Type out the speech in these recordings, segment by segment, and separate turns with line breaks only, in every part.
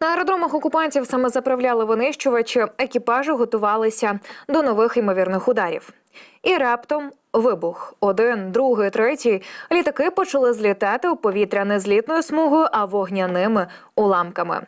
На аеродромах окупантів саме заправляли винищувачі, екіпажі готувалися до нових ймовірних ударів. І раптом вибух. Один, другий, третій. Літаки почали злітати у повітря не злітною смугою, а вогняними уламками.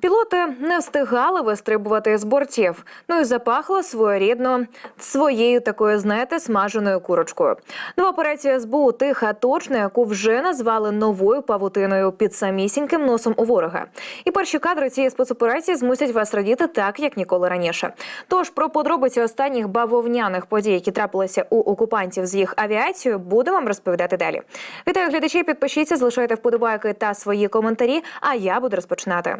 Пілоти не встигали вистрибувати з бортів. Ну і запахло своєрідно своєю такою, знаєте, смаженою курочкою. Нова операція СБУ тиха, точна, яку вже назвали новою павутиною під самісіньким носом у ворога. І перші кадри цієї спецоперації змусять вас радіти так, як ніколи раніше. Тож про подробиці останніх бавовняних подій, які трапилися у окупантів з їх авіацією, буду вам розповідати далі. Вітаю глядачі, підпишіться, залишайте вподобайки та свої коментарі. А я буду розпочинати.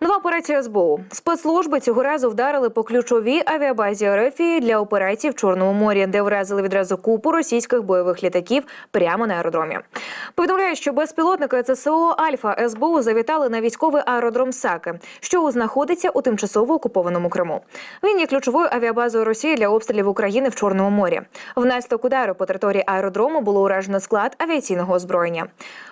Нова операція СБУ. Спецслужби цього разу вдарили по ключовій авіабазі РФ для операцій в Чорному морі, де вразили відразу купу російських бойових літаків прямо на аеродромі. Повідомляють, що безпілотники ЦСО Альфа СБУ завітали на військовий аеродром Саки, що знаходиться у тимчасово окупованому Криму. Він є ключовою авіабазою Росії для обстрілів України в Чорному морі. Внаслідок удару по території аеродрому було уражено склад авіаційного озброєння.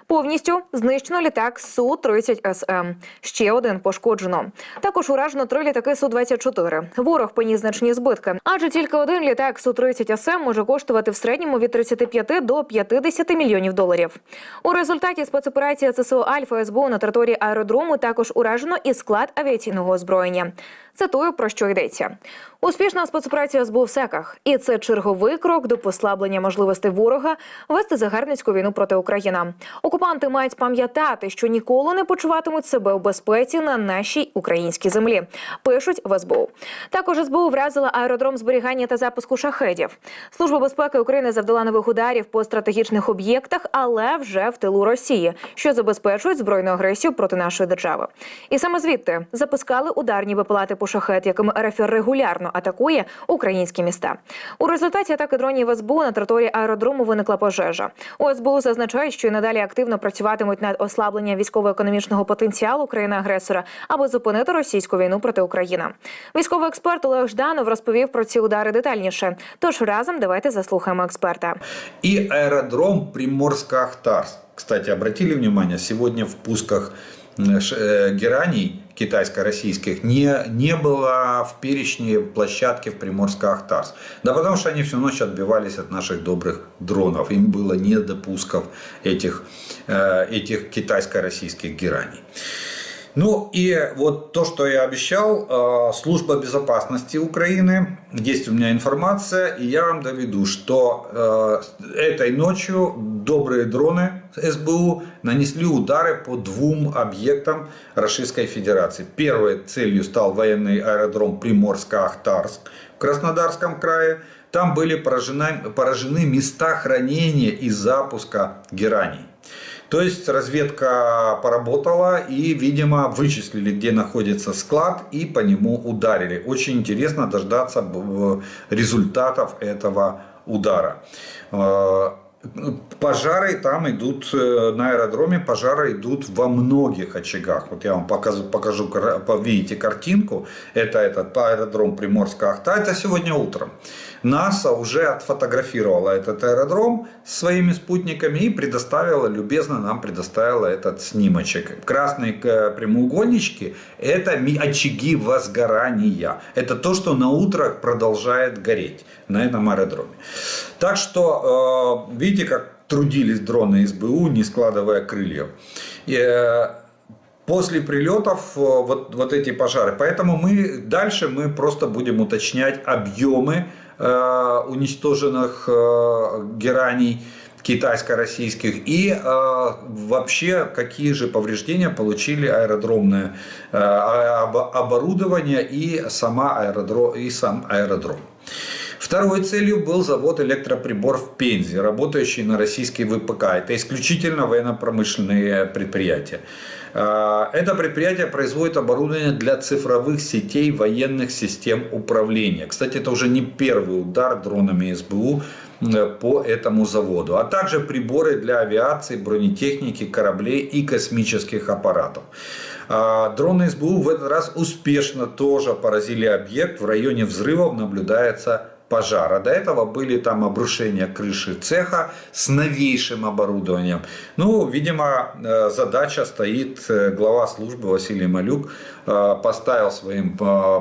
Повністю знищено літак су 30 СМ. Ще один пошкоджено. Також уражено три літаки су 24 Ворог поніс значні збитки, адже тільки один літак су 30 СМ може коштувати в середньому від 35 до 50 мільйонів доларів. У результаті спецоперації ЦСО Альфа СБУ на території аеродрому також уражено і склад авіаційного озброєння. Цитую про що йдеться. Успішна спецоперація СБУ в секах, і це черговий крок до послаблення можливостей ворога вести загарбницьку війну проти України. Окупанти мають пам'ятати, що ніколи не почуватимуть себе у безпеці на нашій українській землі. Пишуть в СБУ. Також СБУ вразила аеродром зберігання та запуску шахедів. Служба безпеки України завдала нових ударів по стратегічних об'єктах, але вже в тилу Росії, що забезпечують збройну агресію проти нашої держави. І саме звідти запускали ударні випалати по шахет, якими РФ регулярно атакує українські міста. У результаті атаки дронів СБУ на території аеродрому виникла пожежа. У СБУ зазначають, що і надалі активно працюватимуть над ослабленням військово-економічного потенціалу країни-агресора, аби зупинити російську війну проти України. Військовий експерт Олег Жданов розповів про ці удари детальніше. Тож разом давайте заслухаємо експерта.
И аэродром Приморско-Ахтарск. Кстати, обратили внимание, сегодня в пусках э, ш- э, гераний китайско-российских не, не было в перечне площадки в Приморско-Ахтарск. Да потому что они всю ночь отбивались от наших добрых дронов. Им было не до этих, э, этих китайско-российских гераний. Ну и вот то, что я обещал, э, служба безопасности Украины, есть у меня информация, и я вам доведу, что э, этой ночью добрые дроны СБУ нанесли удары по двум объектам Российской Федерации. Первой целью стал военный аэродром Приморско-Ахтарск в Краснодарском крае. Там были поражены, поражены места хранения и запуска гераний. То есть разведка поработала и, видимо, вычислили, где находится склад и по нему ударили. Очень интересно дождаться б- результатов этого удара. Э, Пожары там идут э, на аэродроме, пожары идут во многих очагах. Вот я вам покажу, покажу видите картинку. Это этот аэродром Приморска-Ахта. Это сегодня утром. НАСА уже отфотографировала этот аэродром своими спутниками и предоставила, любезно нам предоставила этот снимочек. Красные э, прямоугольнички – это очаги возгорания. Это то, что на утро продолжает гореть на этом аэродроме. Так что, э, видите, как трудились дроны СБУ, не складывая крыльев. И, э, После прилетов вот, вот эти пожары. Поэтому мы дальше мы просто будем уточнять объемы э, уничтоженных э, гераний китайско-российских и э, вообще какие же повреждения получили аэродромное э, об- оборудование и, сама аэродром, и сам аэродром. Второй целью был завод электроприбор в Пензе, работающий на российский ВПК. Это исключительно военно-промышленные предприятия. Э, Это предприятие производит оборудование для цифровых сетей военных систем управления. Кстати, это уже не первый удар дронами СБУ э, по этому заводу, а также приборы для авиации, бронетехники, кораблей и космических аппаратов. А Дроны СБУ в этот раз успешно тоже поразили объект. В районе взрывов наблюдается пожара. До этого были там обрушения крыши цеха с новейшим оборудованием. Ну, видимо, э, задача стоит, э, глава службы Василий Малюк э, поставил своим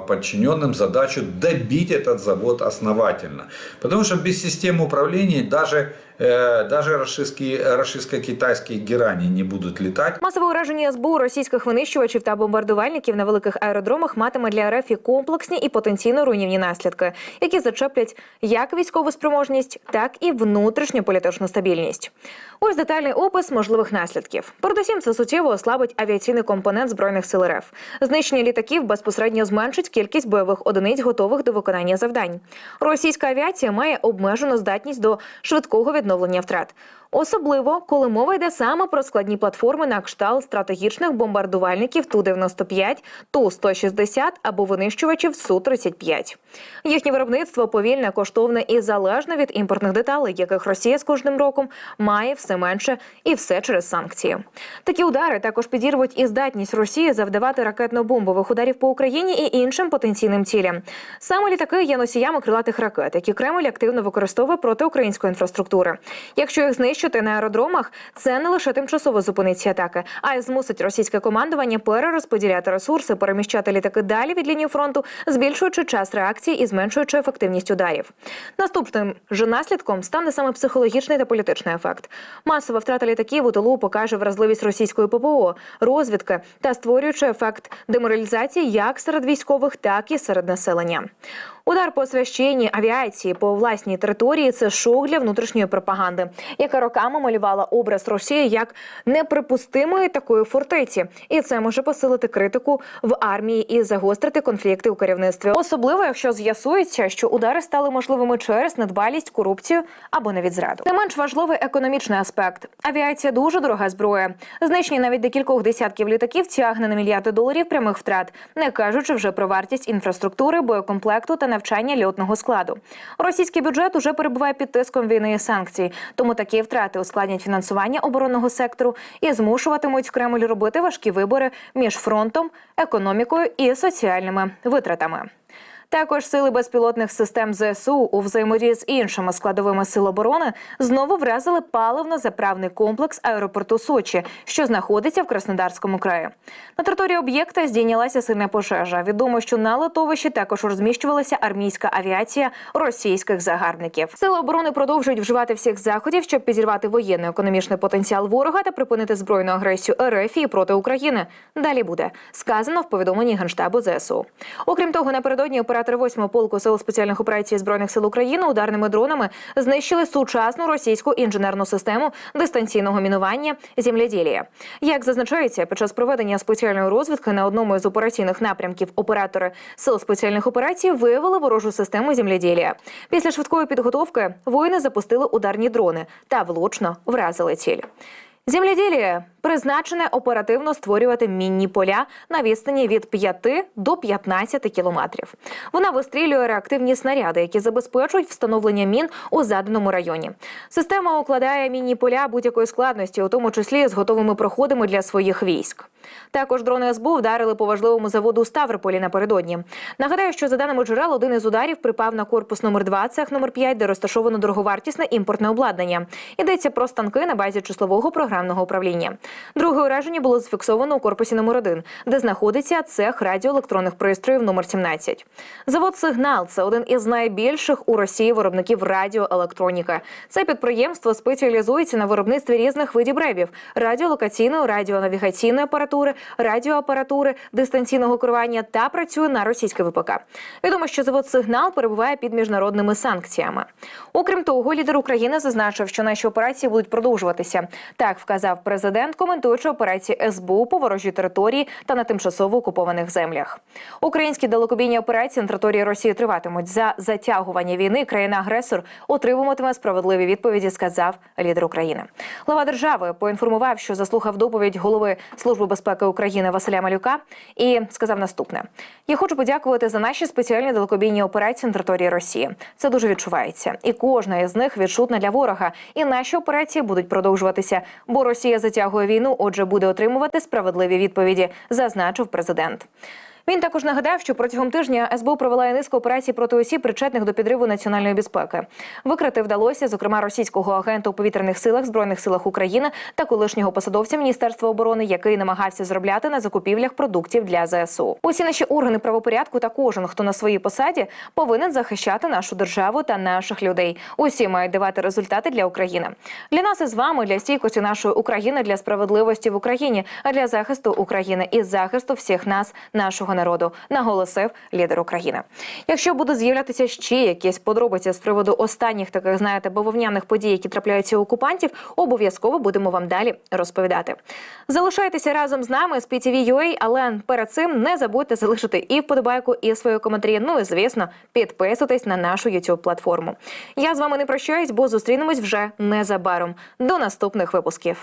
подчиненным задачу добить этот завод основательно. Потому что без системы управления даже, даже рашистские- рашистско-китайские герани не будут летать.
Масове ураження СБУ російських винищувачів та бомбардувальників на великих аеродромах матиме для РФ і комплексні і потенційно руйнівні наслідки, які зачеплять як військову спроможність, так і внутрішню політичну стабільність. Ось детальний опис можливих наслідків. Передусім, це суттєво ослабить авіаційний компонент збройних сил РФ. Знищення літаків безпосередньо зменшить кількість бойових одиниць, готових до виконання завдань. Російська авіація має обмежену здатність до швидкого відновлення втрат. Особливо, коли мова йде саме про складні платформи на кшталт стратегічних бомбардувальників Ту-95, Ту-160 або винищувачів Су-35. Їхнє виробництво повільне, коштовне і залежне від імпортних деталей, яких Росія з кожним роком має все менше і все через санкції. Такі удари також підірвуть і здатність Росії завдавати ракетно-бомбових ударів по Україні і іншим потенційним цілям. Саме літаки є носіями крилатих ракет, які Кремль активно використовує проти української інфраструктури. Якщо їх знищити на аеродромах, це не лише тимчасово зупинить ці атаки, а й змусить російське командування перерозподіляти ресурси, переміщати літаки далі від лінії фронту, збільшуючи час реакції і зменшуючи ефективність ударів. Наступним же наслідком стане саме психологічний та політичний ефект. Масова втрата літаків у тилу покаже вразливість російської ППО, розвідки та створюючи ефект деморалізації як серед військових, так і серед населення. Удар по священній авіації по власній території це шок для внутрішньої пропаганди, яка роками малювала образ Росії як неприпустимої такої фортеці, і це може посилити критику в армії і загострити конфлікти у керівництві, особливо якщо з'ясується, що удари стали можливими через недбалість, корупцію або навіть зраду. Не менш важливий економічний аспект. Авіація дуже дорога зброя. Знищення навіть декількох десятків літаків тягне на мільярди доларів прямих втрат, не кажучи вже про вартість інфраструктури, боєкомплекту та навчання льотного складу. Російський бюджет уже перебуває під тиском війни і санкцій, тому такі втрати ускладнять фінансування оборонного сектору і змушуватимуть Кремль робити важкі вибори між фронтом, економікою і соціальними витратами. Також сили безпілотних систем ЗСУ у взаємодії з іншими складовими сил оборони знову вразили паливно-заправний комплекс аеропорту Сочі, що знаходиться в Краснодарському краї. На території об'єкта здійнялася сильна пожежа. Відомо, що на литовищі також розміщувалася армійська авіація російських загарбників. Сили оборони продовжують вживати всіх заходів, щоб підірвати воєнно-економічний потенціал ворога та припинити збройну агресію РФ і проти України. Далі буде сказано в повідомленні генштабу ЗСУ. Окрім того, напередодні оператори 8-го полку сил спеціальних операцій збройних сил України ударними дронами знищили сучасну російську інженерну систему дистанційного мінування земляділія. Як зазначається, під час проведення спеціальної розвідки на одному із операційних напрямків оператори сил спеціальних операцій виявили ворожу систему земляділія. Після швидкої підготовки воїни запустили ударні дрони та влучно вразили ціль. Земляділія призначене оперативно створювати мінні поля на відстані від 5 до 15 кілометрів. Вона вистрілює реактивні снаряди, які забезпечують встановлення мін у заданому районі. Система укладає мінні поля будь-якої складності, у тому числі з готовими проходами для своїх військ. Також дрони СБУ вдарили по важливому заводу у Ставрополі напередодні. Нагадаю, що за даними джерел, один із ударів припав на корпус номер 2 цех номер 5, де розташовано дороговартісне імпортне обладнання. Йдеться про станки на базі числового програмного управління. Друге ураження було зафіксовано у корпусі номер 1 де знаходиться цех радіоелектронних пристроїв номер 17. Завод Сигнал це один із найбільших у Росії виробників радіоелектроніки. Це підприємство спеціалізується на виробництві різних видів ребів: радіолокаційної, радіонавігаційної апаратури, радіоапаратури, дистанційного керування та працює на російське ВПК. Відомо, що завод Сигнал перебуває під міжнародними санкціями. Окрім того, лідер України зазначив, що наші операції будуть продовжуватися. Так вказав президент, коментуючи операції СБУ по ворожій території та на тимчасово окупованих землях. Українські далекобійні операції на території Росії триватимуть за затягування війни. Країна-агресор отримуватиме справедливі відповіді, сказав лідер України. Глава держави поінформував, що заслухав доповідь голови Служби безпеки України Василя Малюка і сказав наступне: я хочу подякувати за наші спеціальні далекобійні операції на території Росії. Це дуже відчувається, і кожна із них відчутна для ворога. І наші операції будуть продовжуватися, бо Росія затягує війну, отже, буде отримувати справедливі відповіді, зазначив президент. Він також нагадав, що протягом тижня СБУ провела низку операцій проти осіб, причетних до підриву національної безпеки. Викрити вдалося, зокрема, російського агента у повітряних силах збройних силах України та колишнього посадовця Міністерства оборони, який намагався заробляти на закупівлях продуктів для ЗСУ. Усі наші органи правопорядку та кожен, хто на своїй посаді, повинен захищати нашу державу та наших людей. Усі мають давати результати для України. Для нас із вами, для стійкості нашої України, для справедливості в Україні, а для захисту України і захисту всіх нас, нашого народу, наголосив лідер України. Якщо будуть з'являтися ще якісь подробиці з приводу останніх таких, знаєте, бавовняних подій, які трапляються у окупантів, обов'язково будемо вам далі розповідати. Залишайтеся разом з нами з PTV.ua, але перед цим не забудьте залишити і вподобайку, і свої коментарі. Ну і звісно, підписуйтесь на нашу youtube платформу. Я з вами не прощаюсь, бо зустрінемось вже незабаром. До наступних випусків.